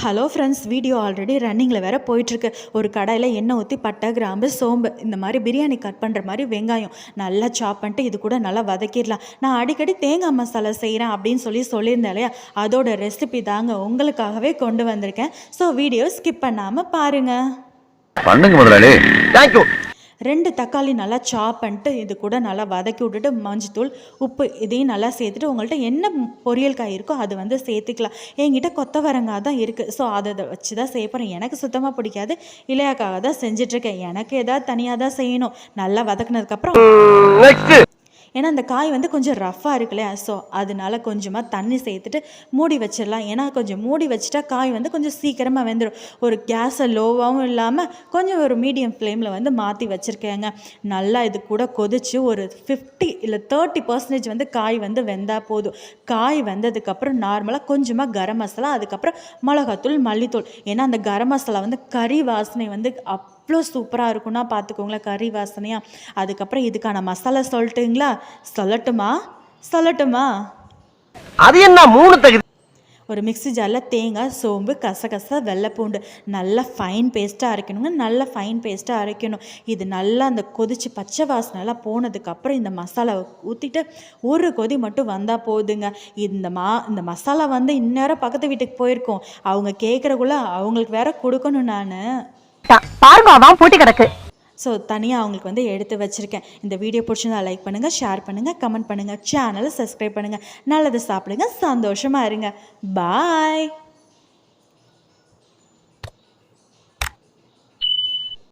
Hello friends video already ரன்னிங்கில் வேற போயிட்டுருக்கு. ஒரு கடாயில் எண்ணெய் ஊற்றி பட்டை கிராம்பு சோம்பு இந்த மாதிரி பிரியாணி கட் பண்ணுற மாதிரி வெங்காயம் நல்லா சாப் பண்ணிட்டு இது கூட நல்லா வதக்கிடலாம். நான் அடிக்கடி தேங்காய் மசாலா செய்கிறேன் அப்படின்னு சொல்லி சொல்லியிருந்தேன் இல்லையா? அதோட ரெசிபி தாங்க உங்களுக்காகவே கொண்டு வந்திருக்கேன். ஸோ வீடியோ ஸ்கிப் பண்ணாமல் பாருங்கள் பண்ணுங்க முதலாளி. தேங்க்யூ ரெண்டு தக்காளி நல்லா சாப் பண்ணிட்டு இது கூட நல்லா வதக்கி விட்டுட்டு மஞ்சத்தூள் உப்பு இதையும் நல்லா சேர்த்துட்டு உங்கள்கிட்ட என்ன பொரியல் காய் இருக்கோ அது வந்து சேர்த்துக்கலாம். என்கிட்ட கொத்தவரங்காய் தான் இருக்குது ஸோ அதை வச்சு தான் செய்ய போகிறேன் எனக்கு சுத்தமாக பிடிக்காது. இல்லையாக்காக தான் செஞ்சிட்ருக்கேன் எனக்கு ஏதாவது தனியாக தான் செய்யணும். நல்லா வதக்குனதுக்கப்புறம் ஏன்னா அந்த காய் வந்து கொஞ்சம் ரஃப்பாக இருக்கு இல்லையா ஸோ அதனால கொஞ்சமாக தண்ணி சேர்த்துட்டு மூடி வச்சிடலாம். ஏன்னா கொஞ்சம் மூடி வச்சுட்டா காய் வந்து கொஞ்சம் சீக்கிரமாக வெந்துடும் ஒரு கேஸை லோவாகவும் இல்லாமல் கொஞ்சம் ஒரு மீடியம் ஃப்ளேமில் வந்து மாற்றி வச்சுருக்கேங்க. நல்லா இது கூட கொதிச்சு ஒரு ஃபிஃப்டி இல்லை தேர்ட்டி பர்சன்டேஜ் வந்து காய் வந்து வெந்தால் போதும். காய் வெந்ததுக்கப்புறம் நார்மலாக கொஞ்சமாக கரம் மசாலா அதுக்கப்புறம் மிளகாத்தூள் மல்லித்தூள். ஏன்னா அந்த கரம் மசாலா வந்து கறி வாசனை வந்து அப் அவ்வளோ சூப்பராக இருக்கும்னா பார்த்துக்கோங்களேன் கறி வாசனையாக அதுக்கப்புறம் இதுக்கான மசாலா சொல்லட்டுங்களா? சொல்லட்டுமா? சொல்லட்டுமா? அது என்ன மூணு தகுதி ஒரு மிக்ஸி ஜாரில் தேங்காய் சோம்பு கசகசா வெள்ளைப்பூண்டு. நல்லா ஃபைன் பேஸ்ட்டாக அரைக்கணுங்க நல்லா ஃபைன் பேஸ்ட்டாக அரைக்கணும். இது நல்லா அந்த கொதிச்சு பச்சை வாசனைலாம் போனதுக்கப்புறம் இந்த மசாலாவை ஊற்றிட்டு ஒரு கொதி மட்டும் வந்தால் போதுங்க. இந்த மா இந்த மசாலா வந்து இந்நேரம் பக்கத்து வீட்டுக்கு போயிருக்கோம். அவங்க கேட்குறக்குள்ள அவங்களுக்கு வேற கொடுக்கணும் நான். பாருங்க அவன் போட்டி கிடக்கு. ஸோ தனியாக அவங்களுக்கு வந்து எடுத்து வச்சுருக்கேன். இந்த வீடியோ பிடிச்சிருந்தா லைக் பண்ணுங்கள் ஷேர் பண்ணுங்கள் கமெண்ட் பண்ணுங்கள் சேனலை சப்ஸ்கிரைப் பண்ணுங்கள் நல்லது சாப்பிடுங்க சந்தோஷமாக இருங்க. பாய்